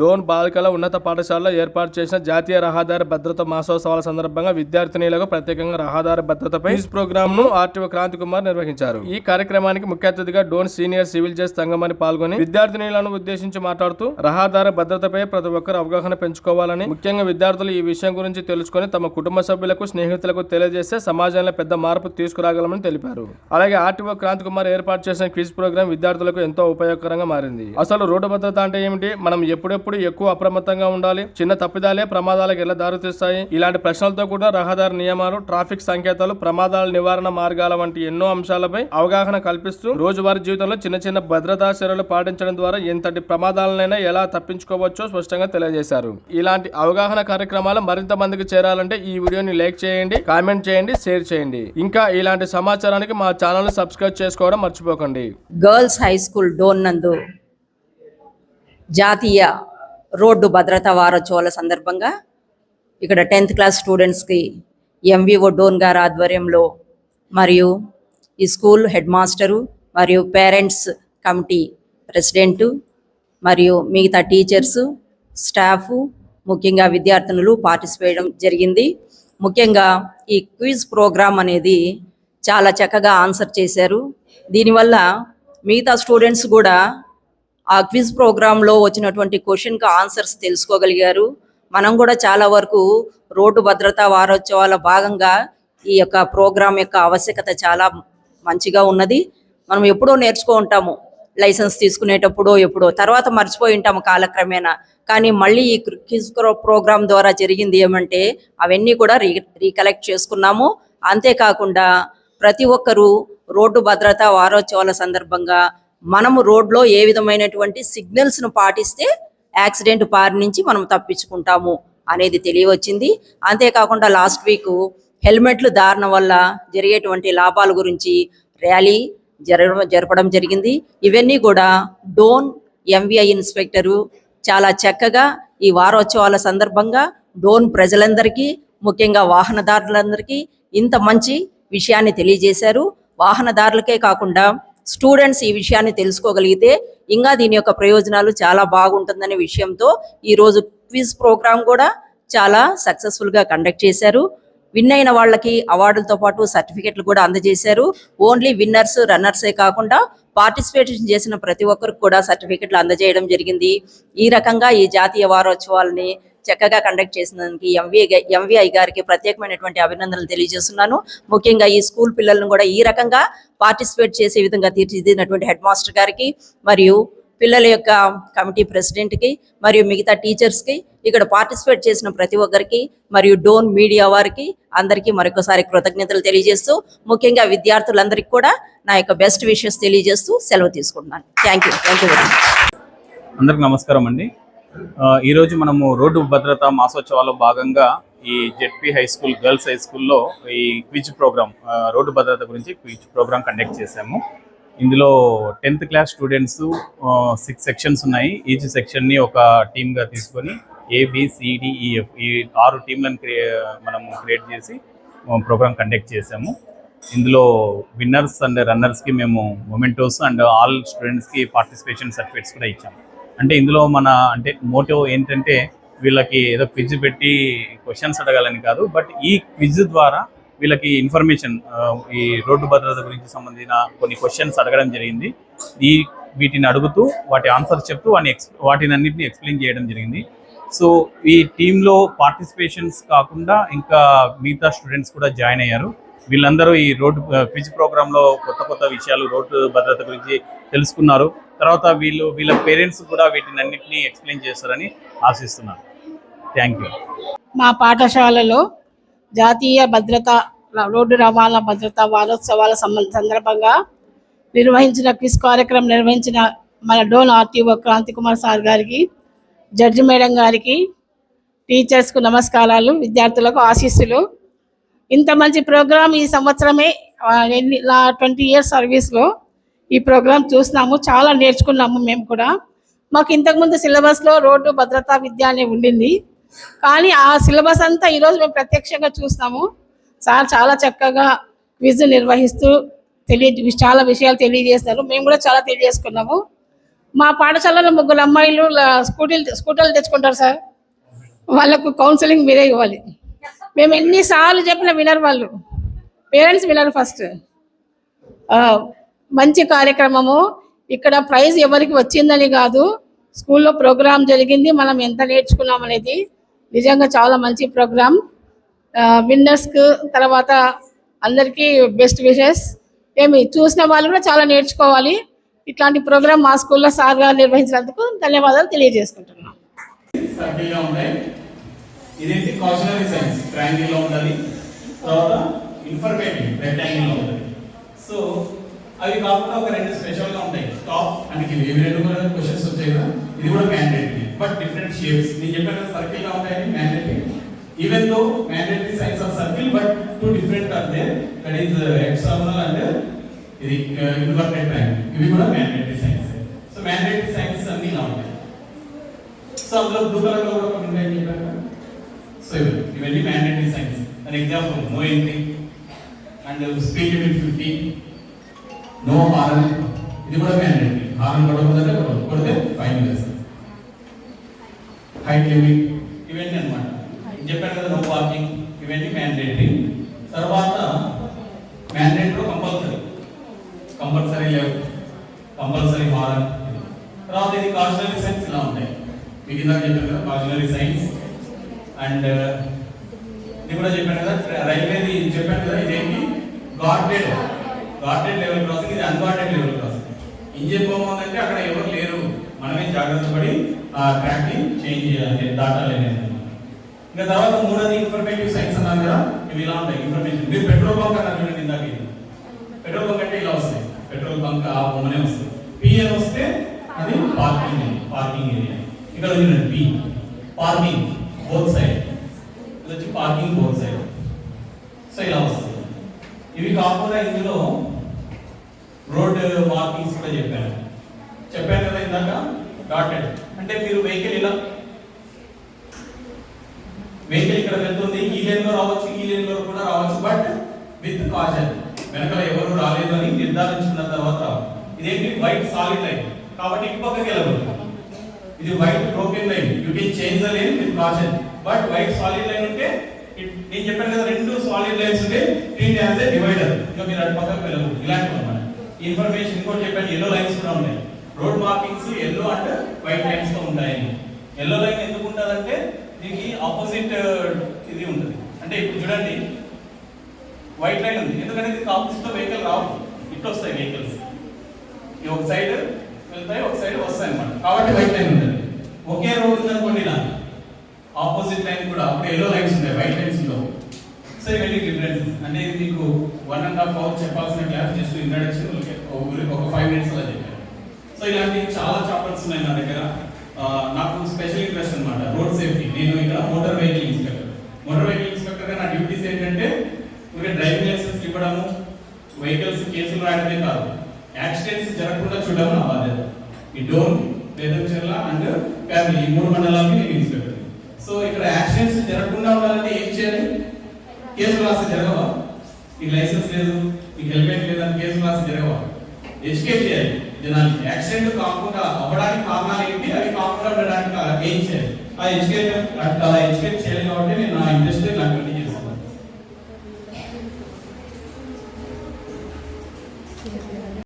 డోన్ బాలికల ఉన్నత పాఠశాలలో ఏర్పాటు చేసిన జాతీయ రహదారి భద్రత మాసోత్సవాల సందర్భంగా విద్యార్థినీలకు ప్రత్యేకంగా రహదారి భద్రతపై న్యూస్ ప్రోగ్రామ్ను ఆర్టీఓ క్రాంతి కుమార్ నిర్వహించారు. ఈ కార్యక్రమానికి ముఖ్య అతిథిగా డోన్ సీనియర్ సివిల్ జడ్జ్ సంగమని పాల్గొని విద్యార్థినీలను ఉద్దేశించి మాట్లాడుతూ రహదారి భద్రతపై ప్రతి ఒక్కరు అవగాహన పెంచుకోవాలని ముఖ్యంగా విద్యార్థులు ఈ విషయం గురించి తెలుసుకొని తమ కుటుంబ సభ్యులకు స్నేహితులకు తెలియజేస్తే సమాజంలో పెద్ద మార్పు తీసుకురాగలమని తెలిపారు. అలాగే ఆర్టీఓ క్రాంతి కుమార్ ఏర్పాటు చేసిన క్విజ్ ప్రోగ్రామ్ విద్యార్థులకు ఎంతో ఉపయోగకరంగా మారింది. అసలు రోడ్డు భద్రత అంటే ఏమిటి? మనం ఎప్పుడెప్పుడు ఎక్కువ అప్రమత్తంగా ఉండాలి. చిన్న తప్పిదాలే ప్రమాదాలకు ఎలా దారితీస్తాయి ఇలాంటి ప్రశ్నలతో కూడా రహదారి నియమాలు ట్రాఫిక్ సంకేతాలు ప్రమాదాల నివారణ మార్గాల వంటి ఎన్నో అంశాలపై అవగాహన కల్పిస్తూ రోజువారీ జీవితంలో చిన్న చిన్న భద్రతా చర్యలు పాటించడం ద్వారా ఎంతటి ప్రమాదాలనైనా ఎలా తప్పించుకోవచ్చో స్పష్టంగా తెలియజేశారు. ఇలాంటి అవగాహన కార్యక్రమాలు మరింత మందికి చేరాలంటే ఈ వీడియోని లైక్ చేయండి కామెంట్ చేయండి షేర్ చేయండి. ఇంకా ఇలాంటి సమాచారానికి మా ఛానల్ సబ్స్క్రైబ్ చేసుకోవడం మర్చిపోకండి. గర్ల్స్ హై స్కూల్ డోన్ నందు జాతీయ రోడ్డు భద్రతా వారోత్సవాల సందర్భంగా ఇక్కడ టెన్త్ క్లాస్ స్టూడెంట్స్కి ఎంవిఓ డోన్ గారి ఆధ్వర్యంలో మరియు ఈ స్కూల్ హెడ్ మాస్టరు మరియు పేరెంట్స్ కమిటీ ప్రెసిడెంటు మరియు మిగతా టీచర్సు స్టాఫ్ ముఖ్యంగా విద్యార్థినులు పార్టిసిపేట్ జరిగింది. ముఖ్యంగా ఈ క్విజ్ ప్రోగ్రామ్ అనేది చాలా చక్కగా ఆన్సర్ చేశారు. దీనివల్ల మిగతా స్టూడెంట్స్ కూడా ఆ క్విజ్ ప్రోగ్రాంలో వచ్చినటువంటి క్వశ్చన్కి ఆన్సర్స్ తెలుసుకోగలిగారు. మనం కూడా చాలా వరకు రోడ్డు భద్రతా వారోత్సవాల భాగంగా ఈ యొక్క ప్రోగ్రాం యొక్క ఆవశ్యకత చాలా మంచిగా ఉన్నది. మనం ఎప్పుడో నేర్చుకో ఉంటాము. లైసెన్స్ తీసుకునేటప్పుడో ఎప్పుడో. తర్వాత మర్చిపోయి ఉంటాము కాలక్రమేణా. కానీ మళ్ళీ ఈ క్విజ్ ప్రోగ్రాం ద్వారా జరిగింది ఏమంటే అవన్నీ కూడా రీ రీకలెక్ట్ చేసుకున్నాము. అంతేకాకుండా ప్రతి ఒక్కరూ రోడ్డు భద్రతా వారోత్సవాల సందర్భంగా మనము రోడ్లో ఏ విధమైనటువంటి సిగ్నల్స్ను పాటిస్తే యాక్సిడెంట్ పారి నుంచి మనం తప్పించుకుంటాము అనేది తెలియవచ్చింది. అంతేకాకుండా లాస్ట్ వీక్ హెల్మెట్లు ధారణ వల్ల జరిగేటువంటి లాభాల గురించి ర్యాలీ జరగడం జరపడం జరిగింది. ఇవన్నీ కూడా డోన్ ఎంవిఐ ఇన్స్పెక్టరు చాలా చక్కగా ఈ వారోత్సవాల సందర్భంగా డోన్ ప్రజలందరికీ ముఖ్యంగా వాహనదారులందరికీ ఇంత మంచి విషయాన్ని తెలియజేశారు. వాహనదారులకే కాకుండా స్టూడెంట్స్ ఈ విషయాన్ని తెలుసుకోగలిగితే ఇంకా దీని యొక్క ప్రయోజనాలు చాలా బాగుంటుందనే విషయంతో ఈరోజు క్విజ్ ప్రోగ్రాం కూడా చాలా సక్సెస్ఫుల్గా కండక్ట్ చేశారు. విన్ అయిన వాళ్ళకి అవార్డులతో పాటు సర్టిఫికెట్లు కూడా అందజేశారు. ఓన్లీ విన్నర్స్ రన్నర్సే కాకుండా పార్టిసిపేషన్ చేసిన ప్రతి ఒక్కరికి కూడా సర్టిఫికెట్లు అందజేయడం జరిగింది. ఈ రకంగా ఈ జాతీయ వారోత్సవాలని చక్కగా కండక్ట్ చేసినందుకు ఎంవీ ఎంవీఐ గారికి ప్రత్యేకమైనటువంటి అభినందనలు తెలియజేస్తున్నాను. ముఖ్యంగా ఈ స్కూల్ పిల్లలను కూడా ఈ రకంగా పార్టిసిపేట్ చేసే విధంగా తీర్చిదిద్దినటువంటి హెడ్ మాస్టర్ గారికి మరియు పిల్లల యొక్క కమిటీ ప్రెసిడెంట్కి మరియు మిగతా టీచర్స్కి ఇక్కడ పార్టిసిపేట్ చేసిన ప్రతి ఒక్కరికి మరియు డోన్ మీడియా వారికి అందరికీ మరొకసారి కృతజ్ఞతలు తెలియజేస్తూ ముఖ్యంగా విద్యార్థులందరికీ కూడా నా యొక్క బెస్ట్ విషెస్ తెలియజేస్తూ సెలవు తీసుకుంటున్నాను. Thank you thank you very much అందరికి నమస్కారం అండి. ఈరోజు మనము రోడ్డు భద్రతా మాసోత్సవాల్లో భాగంగా ఈ ZP high school girls high స్కూల్లో ఈ క్విజ్ ప్రోగ్రామ్ రోడ్డు భద్రత గురించి క్విజ్ ప్రోగ్రామ్ కండక్ట్ చేశాము. ఇందులో tenth class students six sections ఉన్నాయి. ఈచ్ సెక్షన్ని ఒక టీమ్గా తీసుకొని ఏబిసిడిఈఎఫ్ e, ఈ ఆరు టీంలను క్రియే మనము క్రియేట్ చేసి ప్రోగ్రామ్ కండక్ట్ చేశాము. ఇందులో విన్నర్స్ అండ్ రన్నర్స్కి మేము మొమెంటోస్ అండ్ ఆల్ స్టూడెంట్స్కి పార్టిసిపేషన్ సర్టిఫికేట్స్ కూడా ఇచ్చాము. అంటే ఇందులో మన అంటే మోటివ్ ఏంటంటే వీళ్ళకి ఏదో క్విజ్ పెట్టి క్వశ్చన్స్ అడగాలని కాదు బట్ ఈ క్విజ్ ద్వారా వీళ్ళకి ఇన్ఫర్మేషన్ ఈ రోడ్డు భద్రత గురించి సంబంధించిన కొన్ని క్వశ్చన్స్ అడగడం జరిగింది. ఈ వీటిని అడుగుతూ వాటి ఆన్సర్స్ చెప్తూ వాటిని ఎక్స్ వాటిని అన్నింటిని ఎక్స్ప్లెయిన్ చేయడం జరిగింది. సో ఈ టీంలో పార్టిసిపేషన్స్ కాకుండా ఇంకా మిగతా స్టూడెంట్స్ కూడా జాయిన్ అయ్యారు. వీళ్ళందరూ ఈ రోడ్డు క్విజ్ ప్రోగ్రాంలో కొత్త కొత్త విషయాలు రోడ్డు భద్రత గురించి తెలుసుకున్నారు. తర్వాత వీళ్ళు వీళ్ళ పేరెంట్స్ కూడా వీటిని అన్నింటినీ ఎక్స్ప్లెయిన్ చేస్తారని ఆశిస్తున్నాను. థ్యాంక్ యూ మా పాఠశాలలో జాతీయ భద్రత రోడ్డు రవాణా భద్రతా వారోత్సవాల సందర్భంగా నిర్వహించిన క్విజ్ కార్యక్రమం నిర్వహించిన మన డోన్ ఆర్టీఓ క్రాంతి కుమార్ సార్ గారికి జడ్జి మేడం గారికి టీచర్స్కు నమస్కారాలు విద్యార్థులకు ఆశీస్సులు. ఇంత మంచి ప్రోగ్రాం ఈ సంవత్సరమే ఎన్ని నా ట్వంటీ ఇయర్స్ సర్వీస్లో ఈ ప్రోగ్రాం చూసినాము చాలా నేర్చుకున్నాము మేము కూడా. మాకు ఇంతకుముందు సిలబస్లో రోడ్డు భద్రతా విద్య అనే ఉండింది. కానీ ఆ సిలబస్ అంతా ఈరోజు మేము ప్రత్యక్షంగా చూసినాము. సార్ చాలా చక్కగా క్విజ్ నిర్వహిస్తూ తెలియ చాలా విషయాలు తెలియజేస్తారు మేము కూడా చాలా తెలియజేసుకున్నాము. మా పాఠశాలలో ముగ్గురు అమ్మాయిలు స్కూటీలు స్కూటర్లు తెచ్చుకుంటారు సార్. వాళ్ళకు కౌన్సిలింగ్ మీరే ఇవ్వాలి. మేము ఎన్నిసార్లు చెప్పిన వినరు వాళ్ళు. పేరెంట్స్ వినరు ఫస్ట్. మంచి కార్యక్రమము. ఇక్కడ ప్రైజ్ ఎవరికి వచ్చిందని కాదు స్కూల్లో ప్రోగ్రాం జరిగింది మనం ఎంత నేర్చుకున్నాం అనేది. నిజంగా చాలా మంచి ప్రోగ్రాం విన్నర్స్కు తర్వాత అందరికీ బెస్ట్ విషెస్. ఏమి చూసిన వాళ్ళు కూడా చాలా నేర్చుకోవాలి. ఇట్లాంటి ప్రోగ్రాం మా స్కూల్లో సార్ గారు నిర్వహించినందుకు ధన్యవాదాలు తెలియజేసుకుంటున్నాం. ఇదేంటి? కాషనరీ సైన్స్ ఉండాలి. తర్వాత ఇన్ఫర్మేటివ్ ఉండాలి. సో అవి కాకుండా ఒక రెండు స్పెషల్గా ఉంటాయి. టాప్ అంటే ఇవి రెండు కూడా క్వశ్చన్స్ వచ్చాయి కదా ఇది కూడా మ్యాండేటరీ బట్ డిఫరెంట్ షేప్స్ నేను చెప్పాను సర్కిల్గా ఉంటాయని mandatory even though mandatory signs of circle but two different are there that is hexagonal and ఇది uh, ఇన్వర్టెడ్ ట్రయాంగిల్ ఇవి కూడా mandatory signs so mandatory signs అన్ని ఇలా ఉంటాయి. సో అందులో బ్లూ కలర్లో కూడా కొన్ని ఉంటాయని చెప్పాను సో ఇవి ఇవన్నీ mandatory signs and example no entry and speed limit fifty no horn. ఇది కూడా మ్యాండేటరీ హారన్ కొడకూడదంటే కొడదు కొడితే ఫైన్ వేస్తారు హైట్ లిమిట్ ఇవన్నీ అనమాట చెప్పాను కదా నో పార్కింగ్ ఇవన్నీ మ్యాండేటరీ తర్వాత మ్యాండేటరీ కంపల్సరీ కంపల్సరీ లేవు. Compulsory horn. తర్వాత ఇది కాషనరీ సైన్స్ ఇలా ఉంటాయి. మీకు ఇందాక చెప్పాను కదా కాషనరీ సైన్స్ అండ్ ఇది కూడా చెప్పాను కదా రైల్వేది చెప్పాను కదా ఇదేంటి? గార్డెడ్ గార్డెడ్ లెవెల్ క్రాసింగ్ ఇది అన్గార్డెడ్ లెవెల్ క్రాసింగ్ ఇంజిన్ పోతుందంటే అక్కడ ఎవరు లేరు. మనమే జాగ్రత్త పడి ఆ ట్రాక్ని చేంజ్ చేయాలి దాటాలి అనేది. ఇంకా తర్వాత మూడోది ఇన్ఫర్మేటివ్ సైన్స్ అన్నారు కదా ఇవి ఇలా ఉంటాయి. ఇన్ఫర్మేషన్ మీరు పెట్రోల్ బంక్ అన్నారు చూడండి ఇందాక ఇది. పెట్రోల్ బంక్ అంటే ఇలా వస్తాయి. పెట్రోల్ బంక్ ఆ బొమ్మనే వస్తుంది. పిఎన్ వస్తే అది పార్కింగ్ పార్కింగ్ ఏరియా ఇక్కడ చూడండి పి పార్కింగ్ బోత్ సైడ్ ఇది వచ్చి పార్కింగ్ బోత్ సైడ్ సో ఇలా వస్తుంది. ఇవి కాకుండా ఇందులో రోడ్ మార్కింగ్స్ కూడా చెప్పాను. చెప్పాను కదా ఇందాక? డాటెడ్ అంటే మీరు వెహికల్ ఇలా వెహికల్ ఇక్కడ వెళ్తుంది ఈ లైన్లో రావచ్చు ఈ లైన్లో కూడా రావచ్చు బట్ విత్ కాషన్ వెనకాల ఎవరు రాలేదు అని నిర్ధారించుకున్న తర్వాత ఇదేంటి? వైట్ సాలిడ్ లైన్ కాబట్టి ఇటు పక్కకి వెళ్ళకూడదు. ఇది white broken line you can change the line with caution but white solid line ఉంటే నేను చెప్పాను కదా రెండు సాలిడ్ లైన్స్ ఉంటే ట్రీట్ యాజ్ ఏ డివైడర్ ఇంకా మీరు అటు పక్కకు వెళ్ళకూడదు. ఇలాంటివి అనమాట ఇన్ఫర్మేషన్ ఇంకోటి చెప్పాను ఎల్లో లైన్స్ కూడా ఉన్నాయి. Road markings yellow and white లైన్స్తో ఉంటాయి. ఎల్లో లైన్ ఎందుకు ఉంటుందంటే దీనికి ఆపోజిట్ uh, ఇది ఉంటుంది. అంటే ఇప్పుడు చూడండి వైట్ లైన్ ఉంది. ఎందుకంటే దీనికి ఆపోజిట్లో వెహికల్ రావు. ఇట్ వస్తాయి వెహికల్స్ ఈ ఒక సైడ్ వెళ్తాయి ఒక సైడ్ వస్తాయి అనమాట కాబట్టి వైట్ లైన్ ఉంటుంది. ఒకే రోడ్ ఉంది అనుకోండి ఇలా. ఆపోజిట్ లైన్ కూడా అప్పుడు ఎల్లో లైన్స్ ఉంటాయి వైట్ లైన్స్ ఉండవు సో ఇవన్నీ డిఫరెన్స్ అనేది మీకు వన్ అండ్ హాఫ్ అవర్ చెప్పాల్సిన క్లాస్ జస్ట్ ఇంట్రడక్షన్ ఒక ఫైవ్ మినిట్స్ అలా చెప్పాను సో ఇలాంటి చాలా చాప్టర్స్ ఉన్నాయి నా దగ్గర. నాకు స్పెషల్ ఇంట్రెస్ట్ అనమాట రోడ్ సేఫ్టీ నేను ఇక్కడ motor vehicle inspector motor vehicle ఇన్స్పెక్టర్గా నా డ్యూటీస్ ఏంటంటే ఇంకా డ్రైవింగ్ లైసెన్స్ ఇవ్వడము వెహికల్స్ కేసులు రాయడమే కాదు యాక్సిడెంట్స్ జరగకుండా చూడడం నా బాధ్యత. ఈ డోన్ బేదంచెర్ల అండ్ ఫ్యామిలీ ఈ మూడు మండలాలకి నేను ఇన్స్పెక్టర్ సో ఇక్కడ యాక్సిడెంట్స్ జరగకుండా ఉండాలంటే ఏం చేయాలి? కేసులు క్లాస్ జరగవా? మీకు లైసెన్స్ లేదు మీకు హెల్మెట్ లేదని కేసులు క్లాస్ జరగవా? ఎడ్యుకేట్ చేయాలి. జనానికి యాక్సిడెంట్ కాకుండా అవ్వడానికి కారణాలు ఏంటి? అవి కాకుండా ఉండడానికి ఏం చేయాలి? ఆ ఎడ్యుకేట్ అలా ఎడ్యుకేట్ చేయాలి కాబట్టి నేను నా ఇంట్రెస్ట్ నాకు